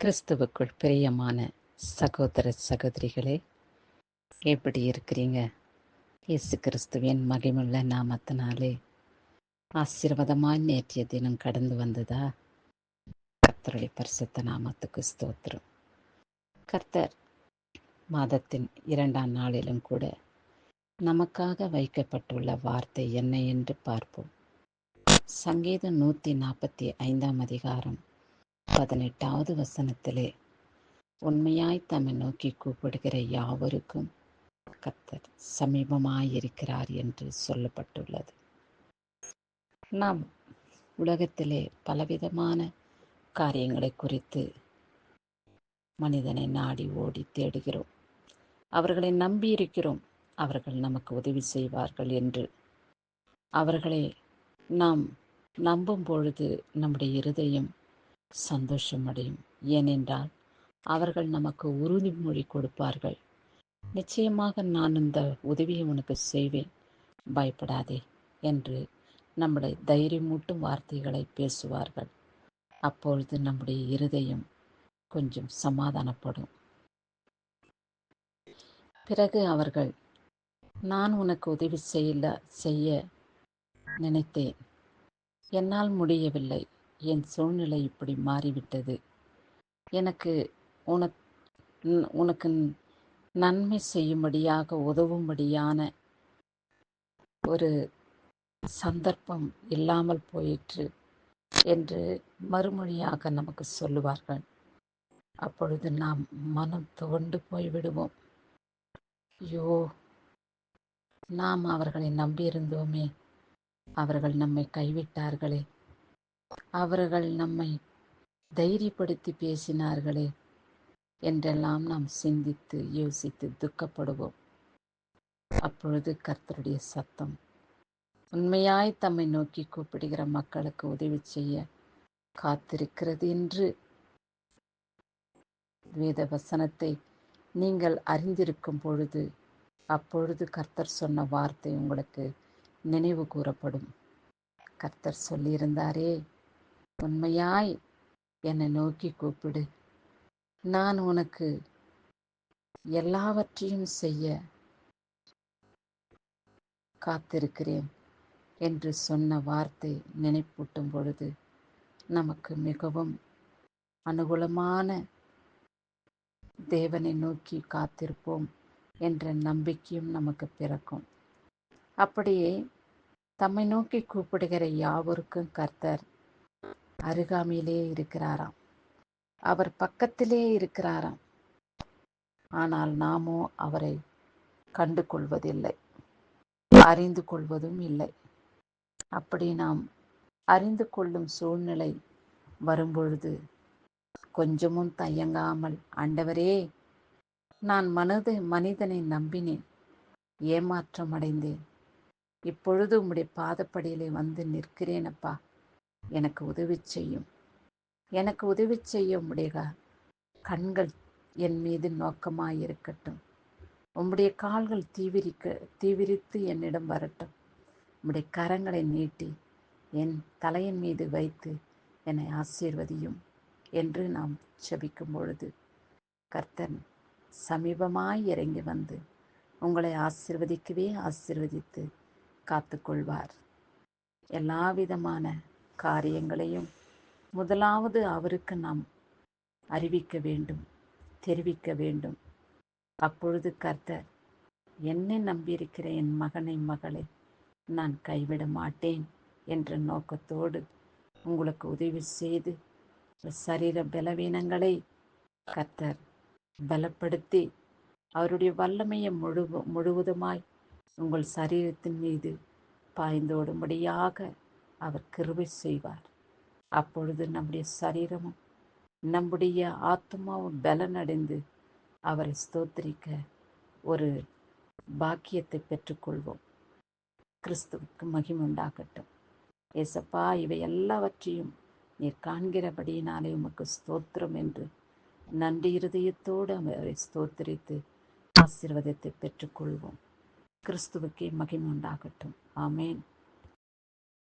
கிறிஸ்துவுக்குள் பிரியமான சகோதர சகோதரிகளே எப்படி இருக்கிறீங்க? இயேசு கிறிஸ்துவின் மகிமுள்ள நாமத்தினாலே ஆசீர்வாதமாய் நேற்றைய தினம் கடந்து வந்ததா? கர்த்தருடைய பரிசுத்த நாமத்துக்கு ஸ்தோத்திரம். கர்த்தர் மாதத்தின் இரண்டாம் நாளிலும் கூட நமக்காக வைக்கப்பட்டுள்ள வார்த்தை என்ன என்று பார்ப்போம். சங்கீதம் நூற்றி நாற்பத்தி ஐந்தாம் அதிகாரம். பதினெட்டாவது வசனத்திலே உண்மையாய் தம்மை நோக்கி கூப்பிடுகிற யாவருக்கும் கத்தர் சமீபமாயிருக்கிறார் என்று சொல்லப்பட்டுள்ளது. நாம் உலகத்திலே பலவிதமான காரியங்களை குறித்து மனிதனை நாடி ஓடி தேடுகிறோம். அவர்களை நம்பி இருக்கிறோம். அவர்கள் நமக்கு உதவி செய்வார்கள் என்று. அவர்களை நாம் நம்பும் பொழுது நம்முடைய இருதயம் சந்தோஷமடையும். ஏனென்றால் அவர்கள் நமக்கு உறுதிமொழி கொடுப்பார்கள். நிச்சயமாக நான் இந்த உதவியை உனக்கு செய்வேன். பயப்படாதே என்று நம்முடைய தைரியமூட்டும் வார்த்தைகளை பேசுவார்கள். அப்பொழுது நம்முடைய இருதயம் கொஞ்சம் சமாதானப்படும். பிறகு அவர்கள் நான் உனக்கு உதவி செய்யல செய்ய நினைத்தேன். என்னால் முடியவில்லை. என் சூழ்நிலை இப்படி மாறிவிட்டது. எனக்கு உனக் உனக்கு நன்மை செய்யும்படியாக உதவும்படியான ஒரு சந்தர்ப்பம் இல்லாமல் போயிற்று என்று மறுமொழியாக நமக்கு சொல்லுவார்கள். அப்பொழுது நாம் மனம் துவண்டு போய்விடுவோம். ஐயோ நாம் அவர்களை நம்பியிருந்தோமே. அவர்கள் நம்மை கைவிட்டார்களே. அவர்கள் நம்மை தைரியப்படுத்தி பேசினார்களே என்றெல்லாம் நாம் சிந்தித்து யோசித்து துக்கப்படுவோம். அப்பொழுது கர்த்தருடைய சத்தம் உண்மையாய் தம்மை நோக்கி கூப்பிடுகிற மக்களுக்கு உதவி செய்ய காத்திருக்கிறது என்று வேத வசனத்தை நீங்கள் அறிந்திருக்கும் பொழுது அப்பொழுது கர்த்தர் சொன்ன வார்த்தை உங்களுக்கு நினைவு கூறப்படும். கர்த்தர் சொல்லியிருந்தாரே உண்மையாய் என்னை நோக்கி கூப்பிடு. நான் உனக்கு எல்லாவற்றையும் செய்ய காத்திருக்கிறேன் என்று சொன்ன வார்த்தை நினைப்பூட்டும் பொழுது நமக்கு மிகவும் அனுகூலமான தேவனை நோக்கி காத்திருப்போம் என்ற நம்பிக்கையும் நமக்கு பிறக்கும். அப்படியே தம்மை நோக்கி கூப்பிடுகிற யாவருக்கும் கர்த்தர் அருகாமையிலே இருக்கிறாராம். அவர் பக்கத்திலே இருக்கிறாராம். ஆனால் நாமோ அவரை கண்டு கொள்வதில்லை அறிந்து கொள்வதும் இல்லை. அப்படி நாம் அறிந்து கொள்ளும் சூழ்நிலை வரும்பொழுது கொஞ்சமும் தயங்காமல் ஆண்டவரே நான் மனது மனிதனை நம்பினேன். ஏமாற்றம் அடைந்தேன் இப்பொழுது உம்முடைய பாதப்படியிலே வந்து நிற்கிறேனப்பா எனக்கு உதவி செய்யும். எனக்கு உதவி செய்ய உம்முடைய கண்கள் என் மீது நோக்கமாயிருக்கட்டும். உம்முடைய கால்கள் தீவிரிக்க தீவிரித்து என்னிடம் வரட்டும். உம்முடைய கரங்களை நீட்டி என் தலையின் மீது வைத்து என்னை ஆசீர்வதியும் என்று நாம் செபிக்கும் பொழுது கர்த்தன் சமீபமாய் இறங்கி வந்து உங்களை ஆசிர்வதிக்கவே ஆசிர்வதித்து காத்துக்கொள்வார். எல்லா விதமான காரியங்களையும் முதலாவது அவருக்கு நாம் அறிவிக்க வேண்டும் தெரிவிக்க வேண்டும். அப்பொழுது கர்த்தர் என்னை நம்பியிருக்கிற என் மகனை மகளை நான் கைவிட மாட்டேன் என்ற நோக்கத்தோடு உங்களுக்கு உதவி செய்து சரீர பலவீனங்களை கர்த்தர் பலப்படுத்தி அவருடைய வல்லமையை முழு முழுவதுமாய் உங்கள் சரீரத்தின் மீது பாய்ந்தோடும்படியாக அவர் கிருபை செய்வார். அப்பொழுது நம்முடைய சரீரமும் நம்முடைய ஆத்மாவும் பலனடைந்து அவரை ஸ்தோத்திரிக்க ஒரு பாக்கியத்தை பெற்றுக்கொள்வோம். கிறிஸ்துவுக்கு மகிமுண்டாகட்டும் ஏசப்பா இவை எல்லாவற்றையும் நீர் காண்கிறபடியினாலே உமக்கு ஸ்தோத்திரம் என்று நன்றி இருதயத்தோடு அவரை ஸ்தோத்திரித்து ஆசீர்வாதத்தை பெற்றுக்கொள்வோம். கிறிஸ்துவுக்கே மகிமுண்டாகட்டும் ஆமேன்.